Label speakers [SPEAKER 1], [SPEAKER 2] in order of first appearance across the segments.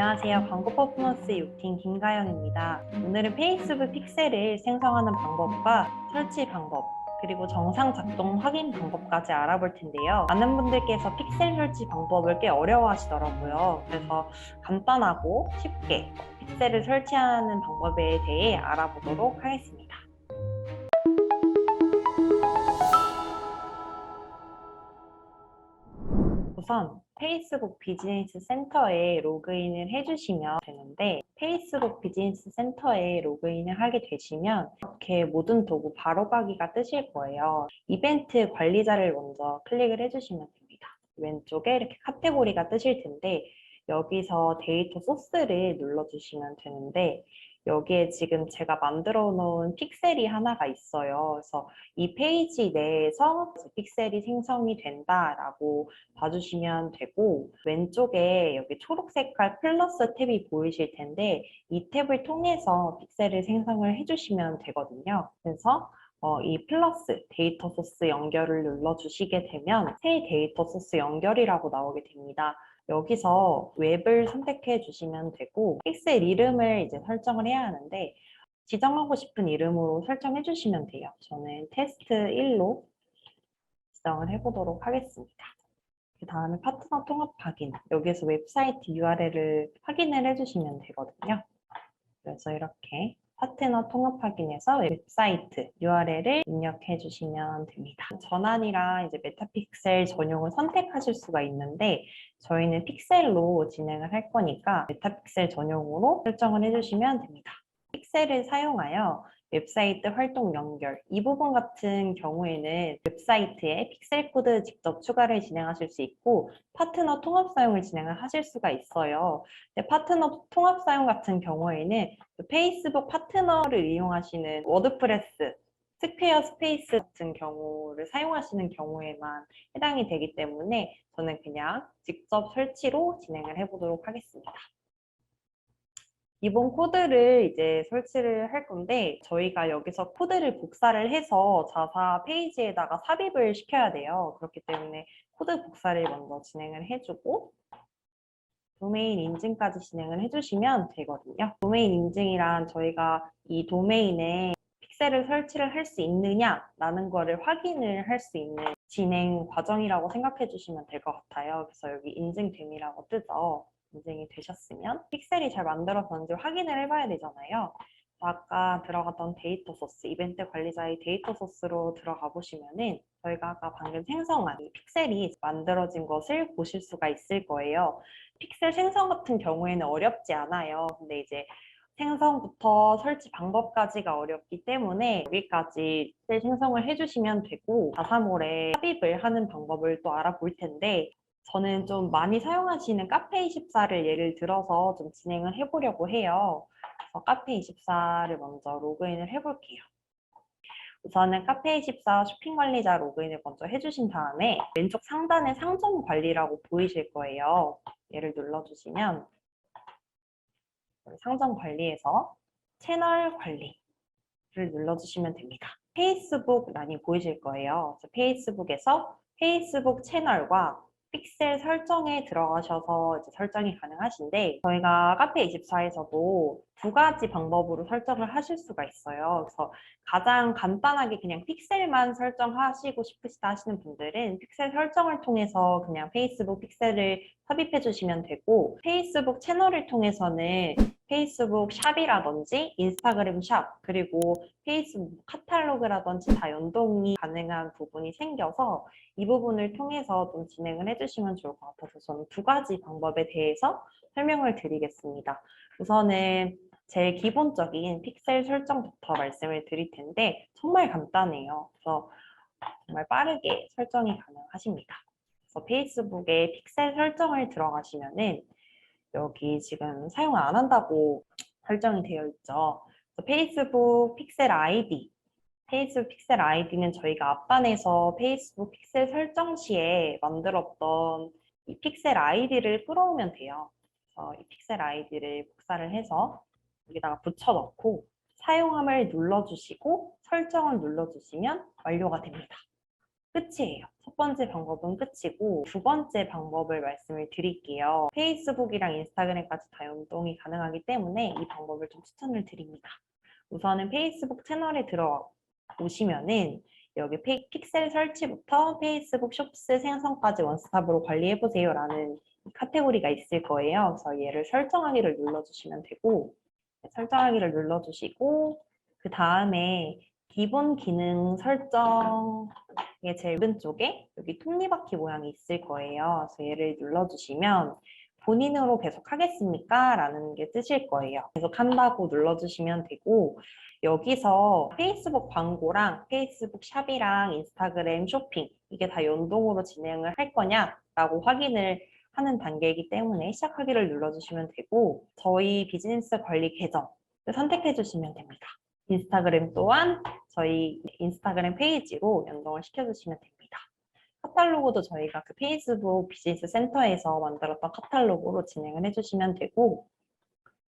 [SPEAKER 1] 안녕하세요. 광고 퍼포먼스 6팀 김가영입니다. 오늘은 페이스북 픽셀을 생성하는 방법과 설치 방법, 그리고 정상 작동 확인 방법까지 알아볼 텐데요. 많은 분들께서 픽셀 설치 방법을 꽤 어려워하시더라고요. 그래서 간단하고 쉽게 픽셀을 설치하는 방법에 대해 알아보도록 하겠습니다. 우선 페이스북 비즈니스 센터에 로그인을 해주시면 되는데 페이스북 비즈니스 센터에 로그인을 하게 되시면 이렇게 모든 도구 바로 가기가 뜨실 거예요. 이벤트 관리자를 먼저 클릭을 해주시면 됩니다. 왼쪽에 이렇게 카테고리가 뜨실 텐데 여기서 데이터 소스를 눌러주시면 되는데 여기에 지금 제가 만들어 놓은 픽셀이 하나가 있어요. 그래서 이 페이지 내에서 픽셀이 생성이 된다라고 봐주시면 되고 왼쪽에 여기 초록 색깔 플러스 탭이 보이실 텐데 이 탭을 통해서 픽셀을 생성을 해주시면 되거든요. 그래서 어, 이 플러스 데이터 소스 연결을 눌러주시게 되면 새 데이터 소스 연결이라고 나오게 됩니다. 여기서 웹을 선택해 주시면 되고 픽셀 이름을 이제 설정을 해야 하는데 지정하고 싶은 이름으로 설정해 주시면 돼요. 저는 테스트 1로 지정을 해보도록 하겠습니다. 그 다음에 파트너 통합 확인. 여기서 웹사이트 URL을 확인을 해주시면 되거든요. 그래서 이렇게 파트너 통합 확인해서 웹사이트 URL을 입력해 주시면 됩니다. 전환이랑 이제 메타픽셀 전용을 선택하실 수가 있는데 저희는 픽셀로 진행을 할 거니까 메타픽셀 전용으로 설정을 해주시면 됩니다. 픽셀을 사용하여 웹사이트 활동 연결 이 부분 같은 경우에는 웹사이트에 픽셀 코드 직접 추가를 진행하실 수 있고 파트너 통합 사용을 진행을 하실 수가 있어요. 파트너 통합 사용 같은 경우에는 그 페이스북 파트너를 이용하시는 워드프레스 스퀘어 스페이스 같은 경우를 사용하시는 경우에만 해당이 되기 때문에 저는 그냥 직접 설치로 진행을 해보도록 하겠습니다. 기본 코드를 이제 설치를 할 건데 저희가 여기서 코드를 복사를 해서 자사 페이지에다가 삽입을 시켜야 돼요. 그렇기 때문에 코드 복사를 먼저 진행을 해주고 도메인 인증까지 진행을 해주시면 되거든요. 도메인 인증이란 저희가 이 도메인에 픽셀을 설치를 할 수 있느냐라는 거를 확인을 할 수 있는 진행 과정이라고 생각해 주시면 될 것 같아요. 그래서 여기 인증됨이라고 뜨죠. 인증이 되셨으면 픽셀이 잘 만들어졌는지 확인을 해봐야 되잖아요. 아까 들어갔던 데이터 소스, 이벤트 관리자의 데이터 소스로 들어가 보시면은 저희가 아까 방금 생성한 이 픽셀이 만들어진 것을 보실 수가 있을 거예요. 픽셀 생성 같은 경우에는 어렵지 않아요. 근데 이제 생성부터 설치 방법까지가 어렵기 때문에 여기까지 생성을 해주시면 되고 자사몰에 삽입을 하는 방법을 또 알아볼 텐데 저는 좀 많이 사용하시는 카페24를 예를 들어서 좀 진행을 해보려고 해요. 그래서 카페24를 먼저 로그인을 해볼게요. 우선은 카페24 쇼핑 관리자 로그인을 먼저 해주신 다음에 왼쪽 상단에 상점 관리라고 보이실 거예요. 얘를 눌러주시면 상점 관리에서 채널 관리를 눌러주시면 됩니다. 페이스북 란이 보이실 거예요. 페이스북에서 페이스북 채널과 픽셀 설정에 들어가셔서 이제 설정이 가능하신데 저희가 카페24에서도 두 가지 방법으로 설정을 하실 수가 있어요. 그래서 가장 간단하게 그냥 픽셀만 설정하시고 싶으시다 하시는 분들은 픽셀 설정을 통해서 그냥 페이스북 픽셀을 삽입해 주시면 되고 페이스북 채널을 통해서는 페이스북 샵이라든지 인스타그램 샵 그리고 페이스북 카탈로그라든지 다 연동이 가능한 부분이 생겨서 이 부분을 통해서 좀 진행을 해주시면 좋을 것 같아서 저는 두 가지 방법에 대해서 설명을 드리겠습니다. 우선은 제일 기본적인 픽셀 설정부터 말씀을 드릴 텐데 정말 간단해요. 그래서 정말 빠르게 설정이 가능하십니다. 페이스북에 픽셀 설정을 들어가시면은 여기 지금 사용을 안 한다고 설정이 되어 있죠. 페이스북 픽셀 아이디 페이스북 픽셀 아이디는 저희가 앞단에서 페이스북 픽셀 설정 시에 만들었던 이 픽셀 아이디를 끌어오면 돼요. 이 픽셀 아이디를 복사를 해서 여기다가 붙여넣고 사용함을 눌러주시고 설정을 눌러주시면 완료가 됩니다. 끝이에요. 첫 번째 방법은 끝이고 두 번째 방법을 말씀을 드릴게요. 페이스북이랑 인스타그램까지 다 연동이 가능하기 때문에 이 방법을 좀 추천을 드립니다. 우선은 페이스북 채널에 들어오시면은 여기 페이- 픽셀 설치부터 페이스북 숍스 생성까지 원스톱으로 관리해보세요 라는 카테고리가 있을 거예요. 그래서 얘를 설정하기를 눌러주시면 되고 설정하기를 눌러주시고 그 다음에 기본 기능 설정 의 제일 오른쪽에 여기 톱니바퀴 모양이 있을 거예요. 그래서 얘를 눌러주시면 본인으로 계속 하겠습니까? 라는 게 뜨실 거예요. 계속 한다고 눌러주시면 되고 여기서 페이스북 광고랑 페이스북 샵이랑 인스타그램 쇼핑 이게 다 연동으로 진행을 할 거냐라고 확인을 하는 단계이기 때문에 시작하기를 눌러주시면 되고 저희 비즈니스 관리 계정을 선택해 주시면 됩니다. 인스타그램 또한 저희 인스타그램 페이지로 연동을 시켜주시면 됩니다. 카탈로그도 저희가 그 페이스북 비즈니스 센터에서 만들었던 카탈로그로 진행을 해주시면 되고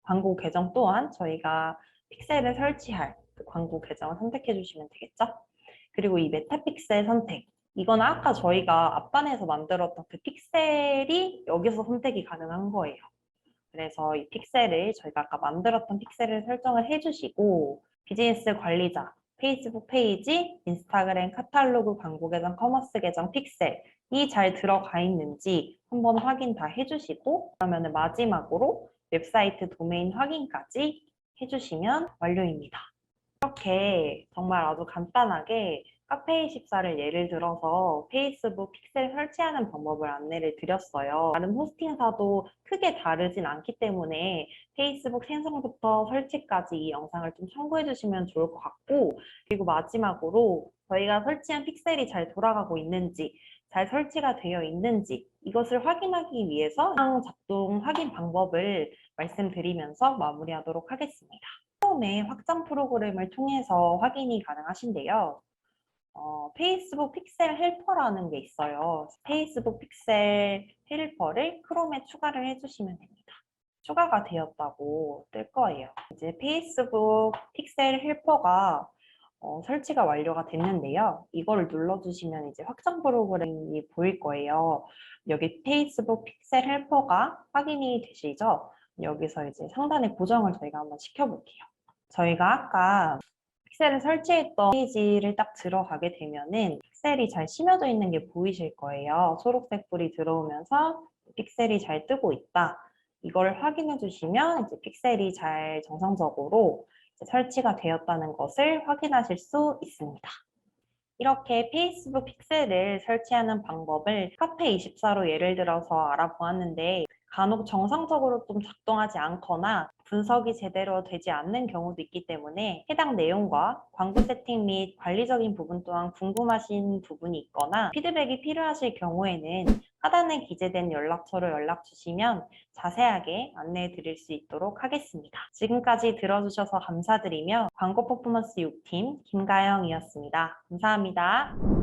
[SPEAKER 1] 광고 계정 또한 저희가 픽셀을 설치할 그 광고 계정을 선택해 주시면 되겠죠? 그리고 이 메타픽셀 선택 이건 아까 저희가 앞단에서 만들었던 그 픽셀이 여기서 선택이 가능한 거예요. 그래서 이 픽셀을 저희가 아까 만들었던 픽셀을 설정을 해주시고 비즈니스 관리자, 페이스북 페이지, 인스타그램 카탈로그 광고 계정, 커머스 계정, 픽셀이 잘 들어가 있는지 한번 확인 다 해주시고 그러면 마지막으로 웹사이트 도메인 확인까지 해주시면 완료입니다. 이렇게 정말 아주 간단하게 카페24를 예를 들어서 페이스북 픽셀 설치하는 방법을 안내를 드렸어요. 다른 호스팅사도 크게 다르진 않기 때문에 페이스북 생성부터 설치까지 이 영상을 좀 참고해 주시면 좋을 것 같고 그리고 마지막으로 저희가 설치한 픽셀이 잘 돌아가고 있는지 잘 설치가 되어 있는지 이것을 확인하기 위해서 작동 확인 방법을 말씀드리면서 마무리하도록 하겠습니다. 처음에 확장 프로그램을 통해서 확인이 가능하신데요. 어, 페이스북 픽셀 헬퍼라는 게 있어요. 페이스북 픽셀 헬퍼를 크롬에 추가를 해주시면 됩니다. 추가가 되었다고 뜰 거예요. 이제 페이스북 픽셀 헬퍼가 어, 설치가 완료가 됐는데요. 이거를 눌러주시면 이제 확장 프로그램이 보일 거예요. 여기 페이스북 픽셀 헬퍼가 확인이 되시죠? 여기서 이제 상단에 고정을 저희가 한번 시켜볼게요. 저희가 아까 픽셀을 설치했던 페이지를 딱 들어가게 되면은 픽셀이 잘 심어져 있는 게 보이실 거예요. 초록색 불이 들어오면서 픽셀이 잘 뜨고 있다. 이걸 확인해 주시면 이제 픽셀이 잘 정상적으로 설치가 되었다는 것을 확인하실 수 있습니다. 이렇게 페이스북 픽셀을 설치하는 방법을 카페24로 예를 들어서 알아보았는데 간혹 정상적으로 좀 작동하지 않거나 분석이 제대로 되지 않는 경우도 있기 때문에 해당 내용과 광고 세팅 및 관리적인 부분 또한 궁금하신 부분이 있거나 피드백이 필요하실 경우에는 하단에 기재된 연락처로 연락 주시면 자세하게 안내해 드릴 수 있도록 하겠습니다. 지금까지 들어주셔서 감사드리며 광고 퍼포먼스 6팀 김가영이었습니다. 감사합니다.